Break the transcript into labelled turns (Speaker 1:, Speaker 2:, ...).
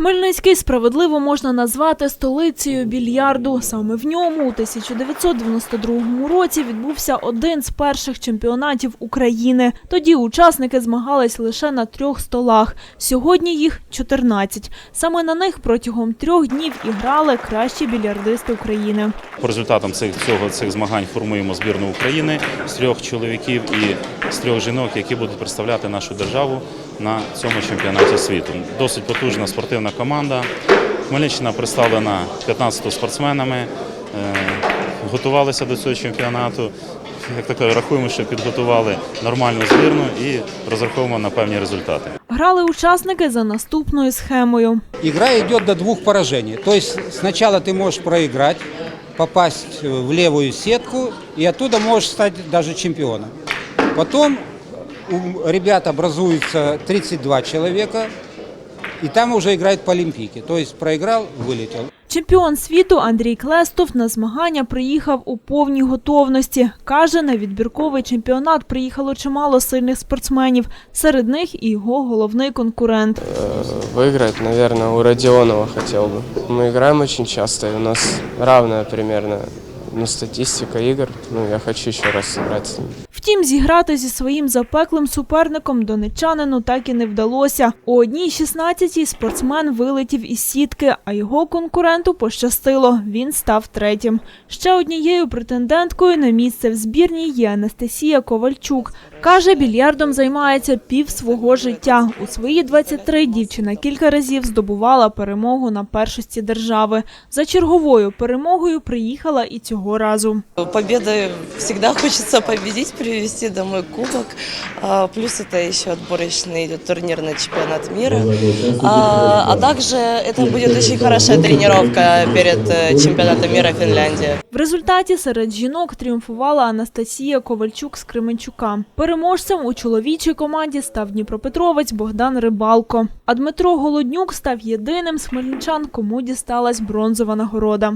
Speaker 1: Хмельницький справедливо можна назвати столицею більярду. Саме в ньому у 1992 році відбувся один з перших чемпіонатів України. Тоді учасники змагались лише на трьох столах. Сьогодні їх 14. Саме на них протягом трьох днів і грали кращі більярдисти України.
Speaker 2: По результатам цих цього цих змагань формуємо збірну України з трьох чоловіків і з трьох жінок, які будуть представляти нашу державу на цьому чемпіонаті світу. Досить потужна спортивна команда. Хмельниччина представлена 15 спортсменами. Е, Готувалися до цього чемпіонату. Як таке, рахуємо, що підготували нормальну збірну і розраховуємо на певні результати.
Speaker 1: Грали учасники за наступною схемою.
Speaker 3: Игра идет до двух поражений. То есть сначала ты можешь проиграть, попасть в левую сетку и оттуда можешь стать даже чемпионом. Потом у ребят образуется 32 человека, и там уже играют по Олимпийке. То есть проиграл, вылетел.
Speaker 1: Чемпіон світу Андрій Клестов на змагання приїхав у повній готовності. Каже, на відбірковий чемпіонат приїхало чимало сильних спортсменів. Серед них і його головний конкурент.
Speaker 4: Выиграть, наверное, у Родионова хотел бы. Мы играем очень часто, и у нас равная примерно ну, статистика игр. Ну, я хочу еще раз сыграть с ним.
Speaker 1: Втім, зіграти зі своїм запеклим суперником донеччанину так і не вдалося. У одній 16-й спортсмен вилетів із сітки, а його конкуренту пощастило. Він став третім. Ще однією претенденткою на місце в збірній є Анастасія Ковальчук. Каже, більярдом займається пів свого життя. У свої 23 дівчина кілька разів здобувала перемогу на першості держави. За черговою перемогою приїхала і цього разу.
Speaker 5: Победы всегда хочется победить, привезти домой кубок. А, Плюс это еще отборочный идет турнир на чемпионат мира. А, а также это будет очень хорошая тренировка перед э, чемпионатом мира Финляндии.
Speaker 1: В результаті серед жінок тріумфувала Анастасія Ковальчук з Кременчука. Переможцем у чоловічій команді став Дніпропетровець Богдан Рибалко. А Дмитро Голоднюк став єдиним з хмельничан, кому дісталась бронзова нагорода.